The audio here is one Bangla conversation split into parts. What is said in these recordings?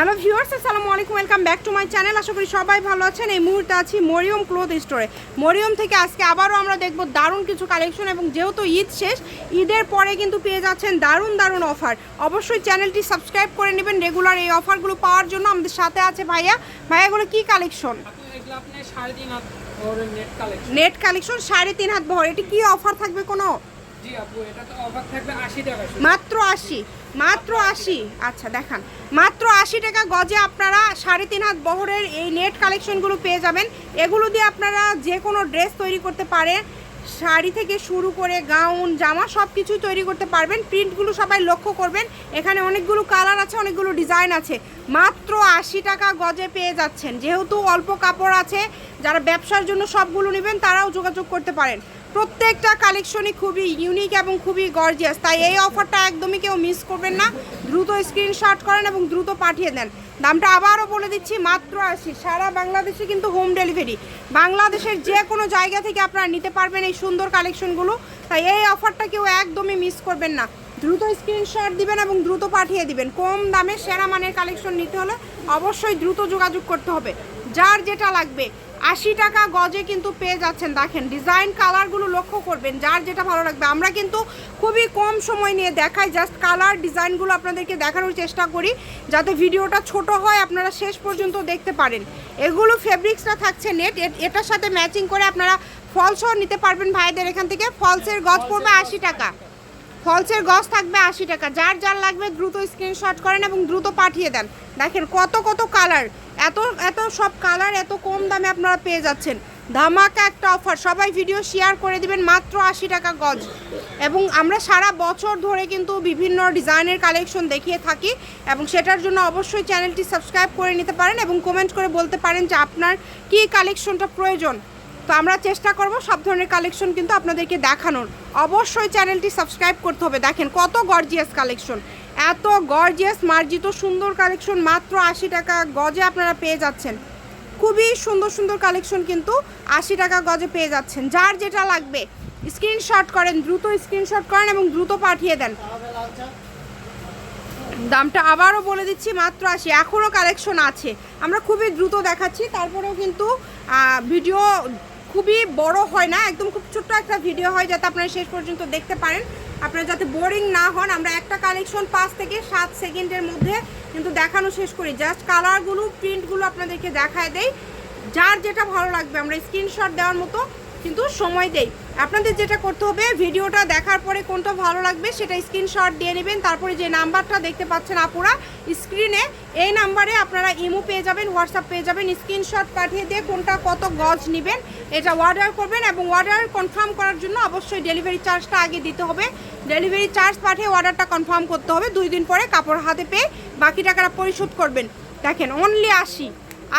হ্যালো ভিউয়ার্স আসসালামু আলাইকুম welcome back to my channel. আশা করি সবাই ভালো আছেন। এই মুহূর্তে আছি মরিয়ম ক্লোথ স্টোরে। মরিয়ম থেকে আজকে আবারও আমরা দেখব দারুণ কিছু কালেকশন এবং যেহেতু ঈদ শেষ ঈদের পরে কিন্তু পেয়ে যাচ্ছেন দারুণ দারুণ অফার অবশ্যই চ্যানেলটি সাবস্ক্রাইব করে নেবেন। রেগুলার এই অফারগুলো পাওয়ার জন্য আমাদের সাথে আছে ভাইয়া। ভাইয়াগুলো কি কালেকশন নেট কালেকশন সাড়ে তিন হাত বহর এটি কি অফার থাকবে কোনো? মাত্র আশি মাত্র আশি। আচ্ছা দেখান। মাত্র আশি টাকা গজে আপনারা সাড়ে তিন হাত বহরের এই নেট কালেকশনগুলো পেয়ে যাবেন। এগুলো দিয়ে আপনারা যে কোনো ড্রেস তৈরি করতে পারেন শাড়ি থেকে শুরু করে গাউন, জামা সব কিছুই তৈরি করতে পারবেন। প্রিন্টগুলো সবাই লক্ষ্য করবেন। এখানে অনেকগুলো কালার আছে, অনেকগুলো ডিজাইন আছে। মাত্র আশি টাকা গজে পেয়ে যাচ্ছেন। যেহেতু অল্প কাপড় আছে, যারা ব্যবসার জন্য সবগুলো নেবেন, তারাও যোগাযোগ করতে পারেন। প্রত্যেকটা কালেকশনই খুবই ইউনিক এবং খুবই গর্জিয়াস তাই এই অফারটা একদমই কেউ মিস করবেন না। দ্রুত স্ক্রিনশট করেন এবং দ্রুত পাঠিয়ে দেন। দামটা আবারও বলে দিচ্ছি, মাত্র আশি। সারা বাংলাদেশে কিন্তু হোম ডেলিভারি বাংলাদেশের যে কোনো জায়গা থেকে আপনারা নিতে পারবেন এই সুন্দর কালেকশনগুলো। তাই এই অফারটা কেউ একদমই মিস করবেন না। দ্রুত স্ক্রিনশট দিবেন এবং দ্রুত পাঠিয়ে দিবেন। কম দামে সেরা মানের কালেকশন নিতে হলে অবশ্যই দ্রুত যোগাযোগ করতে হবে। যার যেটা লাগবে। আশি টাকা গজে কিন্তু পেয়ে যাচ্ছেন দেখেন ডিজাইন কালারগুলো লক্ষ্য করবেন যার যেটা ভালো লাগবে। আমরা কিন্তু খুবই কম সময় নিয়ে দেখাই জাস্ট কালার ডিজাইনগুলো আপনাদেরকে দেখানোর চেষ্টা করি যাতে ভিডিওটা ছোট হয় আপনারা শেষ পর্যন্ত দেখতে পারেন। এগুলো ফেব্রিক্সটা থাকছে নেট এটার সাথে ম্যাচিং করে আপনারা ফলসও নিতে পারবেন ভাইদের এখান থেকে। ফলসের গজ পড়বে আশি টাকা। ফলসের গজ থাকবে আশি টাকা। যার যার লাগবে দ্রুত স্ক্রিনশট করেন এবং দ্রুত পাঠিয়ে দেন। দেখেন কত কত কালার এত এত সব কালার এত কম দামে আপনারা পেয়ে যাচ্ছেন। ধামাকা একটা অফার সবাই ভিডিও শেয়ার করে দিবেন মাত্র আশি টাকা গজ। এবং আমরা সারা বছর ধরে কিন্তু বিভিন্ন ডিজাইনের কালেকশন দেখিয়ে থাকি এবং সেটার জন্য অবশ্যই চ্যানেলটি সাবস্ক্রাইব করে নিতে পারেন এবং কমেন্ট করে বলতে পারেন যে আপনার কী কালেকশনটা প্রয়োজন। তো আমরা চেষ্টা করব সব ধরনের কালেকশন কিন্তু আপনাদেরকে দেখানোর। অবশ্যই চ্যানেলটি সাবস্ক্রাইব করতে হবে। দেখেন কত গর্জিয়াস কালেকশন এত গর্জিয়াস মার্জিত, সুন্দর কালেকশন মাত্র আশি টাকা গজে আপনারা পেয়ে যাচ্ছেন। খুবই সুন্দর সুন্দর কালেকশন কিন্তু আশি টাকা গজে পেয়ে যাচ্ছেন। যার যেটা লাগবে স্ক্রিনশট করেন, দ্রুত স্ক্রিনশট করেন এবং দ্রুত পাঠিয়ে দেন। দামটা আবারও বলে দিচ্ছি, মাত্র আশি। এখনও কালেকশন আছে। আমরা খুবই দ্রুত দেখাচ্ছি, তারপরেও কিন্তু ভিডিও খুবই বড় হয় না, একদম খুব ছোট্ট একটা ভিডিও হয় যাতে আপনারা শেষ পর্যন্ত দেখতে পারেন। আপনারা যাতে বোরিং না হন, আমরা একটা কালেকশন পাঁচ থেকে সাত সেকেন্ডের মধ্যে কিন্তু দেখানো শেষ করি। জাস্ট কালারগুলো প্রিন্টগুলো আপনাদেরকে দেখায় দেই। যার যেটা ভালো লাগবে, আমরা স্ক্রিনশট দেওয়ার মতো কিন্তু সময় দেই। আপনাদের যেটা করতে হবে, ভিডিওটা দেখার পরে কোনটা ভালো লাগবে সেটা স্ক্রিনশট দিয়ে নেবেন। তারপরে যে নাম্বারটা দেখতে পাচ্ছেন আপুরা স্ক্রিনে এই নাম্বারে আপনারা ইমো পেয়ে যাবেন হোয়াটসঅ্যাপ পেয়ে যাবেন। স্ক্রিনশট পাঠিয়ে দিয়ে কোনটা কত গজ নেবেন, এটা অর্ডার করবেন এবং অর্ডার কনফার্ম করার জন্য অবশ্যই ডেলিভারি চার্জটা আগে দিতে হবে। ডেলিভারি চার্জ পাঠিয়ে অর্ডারটা কনফার্ম করতে হবে। দুই দিন পরে কাপড় হাতে পেয়ে বাকি টাকাটা পরিশোধ করবেন। দেখেন অনলি আশি।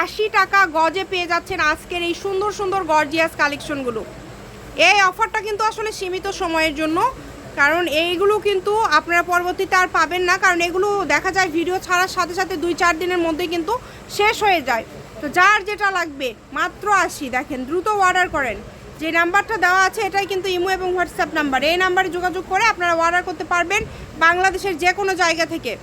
আশি টাকা গজে পেয়ে যাচ্ছেন আজকের এই সুন্দর সুন্দর গর্জিয়াস কালেকশনগুলো। এই অফারটা কিন্তু আসলে সীমিত সময়ের জন্য, কারণ এইগুলো কিন্তু আপনারা পরবর্তীতে আর পাবেন না, কারণ এগুলো দেখা যায় ভিডিও ছাড়ার সাথে সাথে দুই চার দিনের মধ্যে কিন্তু শেষ হয়ে যায়। তো যার যেটা লাগবে, মাত্র আশি, দেখেন দ্রুত অর্ডার করেন। যে নাম্বারটা দেওয়া আছে এটাই কিন্তু ইমো এবং হোয়াটসঅ্যাপ নাম্বার। এই নাম্বারে যোগাযোগ করে আপনারা অর্ডার করতে পারবেন বাংলাদেশের যে কোনো জায়গা থেকে।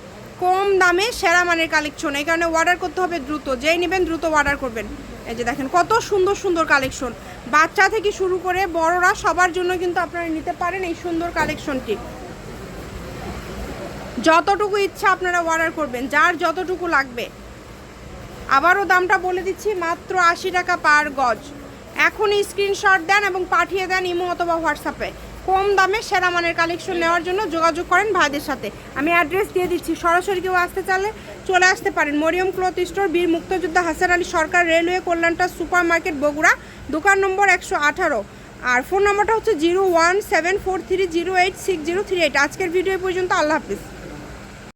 কম দামে সেরা মানের কালেকশন এই কারণে অর্ডার করতে হবে দ্রুত। যেই নেবেন দ্রুত অর্ডার করবেন। এই যে দেখেন, কত সুন্দর সুন্দর কালেকশন বাচ্চা থেকে শুরু করে বড়রা সবার জন্য কিন্তু আপনারা নিতে পারেন এই সুন্দর কালেকশনটি যতটুকু ইচ্ছা আপনারা অর্ডার করবেন, যার যতটুকু লাগবে। আবারও দামটা বলে দিচ্ছি, মাত্র আশি টাকা পার গজ। এখনই স্ক্রিনশট দেন এবং পাঠিয়ে দেন ইমো অথবা হোয়াটসঅ্যাপে। কম দামে সেরা মানের কালেকশন নেওয়ার জন্য যোগাযোগ করেন ভাইদের সাথে। আমি অ্যাড্রেস দিয়ে দিচ্ছি। সরাসরি কেউ আসতে চাইলে চলে আসতে পারেন। মরিয়ম ক্লথ স্টোর, বীর মুক্তযোদ্ধা, হাসান আলী সরকার, রেলওয়ে, কল্যাণটা সুপার মার্কেট বগুড়া। দোকান নম্বর একশো আঠারো। আর ফোন নম্বরটা হচ্ছে zero one seven four three zero eight six zero three eight. আজকের ভিডিও পর্যন্ত। আল্লাহ হাফিজ।